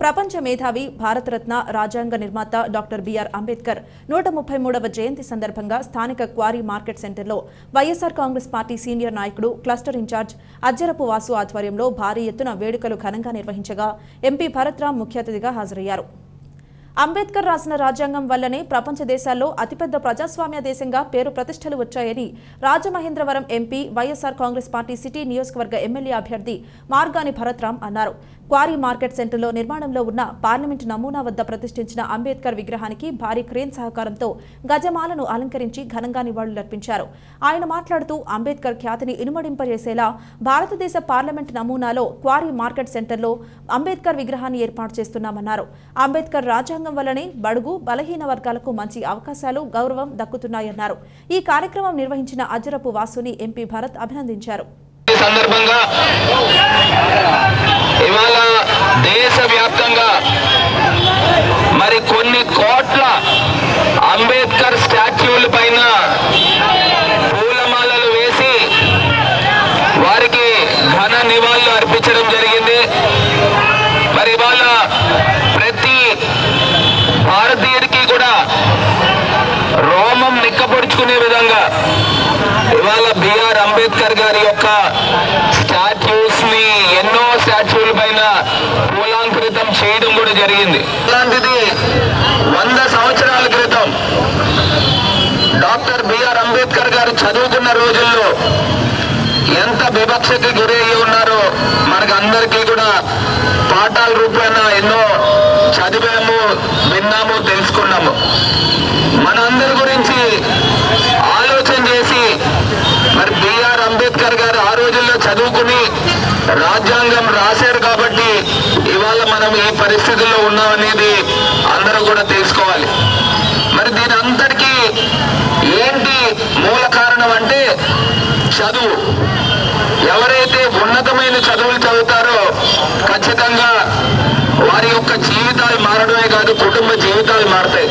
ప్రపంచ మేధావి భారతరత్న రాజ్యాంగ నిర్మాత డాక్టర్ బిఆర్ అంబేద్కర్ నూట ముప్పై మూడవ జయంతి సందర్భంగా స్థానిక క్వారీ మార్కెట్ సెంటర్లో వైఎస్ఆర్ కాంగ్రెస్ పార్టీ సీనియర్ నాయకుడు cluster in charge Ajjarapu Vasu ఆధ్వర్యంలో భారీ ఎత్తున వేడుకలు ఘనంగా నిర్వహించగా ఎంపీ భరత్రామ్ ముఖ్య అతిథిగా హాజరయ్యారు. అంబేద్కర్ రాసిన రాజ్యాంగం వల్లనే ప్రపంచ దేశాల్లో అతిపెద్ద ప్రజాస్వామ్య దేశంగా పేరు ప్రతిష్టలు వచ్చాయని Rajamahendravaram MP YSR Congress party city నియోజకవర్గ ఎమ్మెల్యే అభ్యర్థి మార్గాని భరత్రామ్ అన్నారు. క్వారీ మార్కెట్ సెంటర్లో నిర్మాణంలో ఉన్న పార్లమెంటు నమూనా వద్ద ప్రతిష్ఠించిన అంబేద్కర్ విగ్రహానికి భారీ క్రేన్ సహకారంతో గజమాలను అలంకరించి ఘనంగా నివాళులర్పించారు. ఆయన మాట్లాడుతూ అంబేద్కర్ ఖ్యాతిని ఇనుమడింపజేసేలా భారతదేశ పార్లమెంట్ నమూనాలో క్వారీ మార్కెట్ సెంటర్లో అంబేద్కర్ విగ్రహాన్ని ఏర్పాటు చేస్తున్నామన్నారు. అంబేద్కర్ రాజ్యాంగ వల్లనే బడుగు బలహీన వర్గాలకు మంచి అవకాశాలు గౌరవం దక్కుతున్నాయన్నారు. ఈ కార్యక్రమం నిర్వహించిన అజరపు వాసుని ఎంపీ భరత్ అభినందించారు. సందర్భంగా నిక్కపొడుచుకునే విధంగా ఇవాళ బిఆర్ అంబేద్కర్ గారి యొక్క స్టాచ్యూస్ని ఎన్నో స్టాచ్యూల పైన పూలాంకృతం చేయడం కూడా జరిగింది. అలాంటిది వంద సంవత్సరాల క్రితం డాక్టర్ బిఆర్ అంబేద్కర్ గారు చదువుకున్న రోజుల్లో ఎంత వివక్షకి గురయ్యి ఉన్నారో మనకు అందరికీ కూడా పాఠాల రూపేణ ఎన్నో చదివాము విన్నాము తెలుసుకున్నాము మనందరి గురించి ఆలోచన చేసి మరి బిఆర్ అంబేద్కర్ గారు ఆ రోజుల్లో చదువుకుని రాజ్యాంగం రాశారు కాబట్టి ఇవాళ మనం ఈ పరిస్థితుల్లో ఉన్నామనేది అందరూ కూడా తెలుసుకోవాలి. మరి దీని అంతటికీ ఏంటి మూల కారణం అంటే చదువు. ఎవరైతే ఉన్నతమైన చదువులు చదువుతారో ఖచ్చితంగా వారి యొక్క జీవితాలు మారడమే కాదు కుటుంబ జీవితాలు మారతాయి.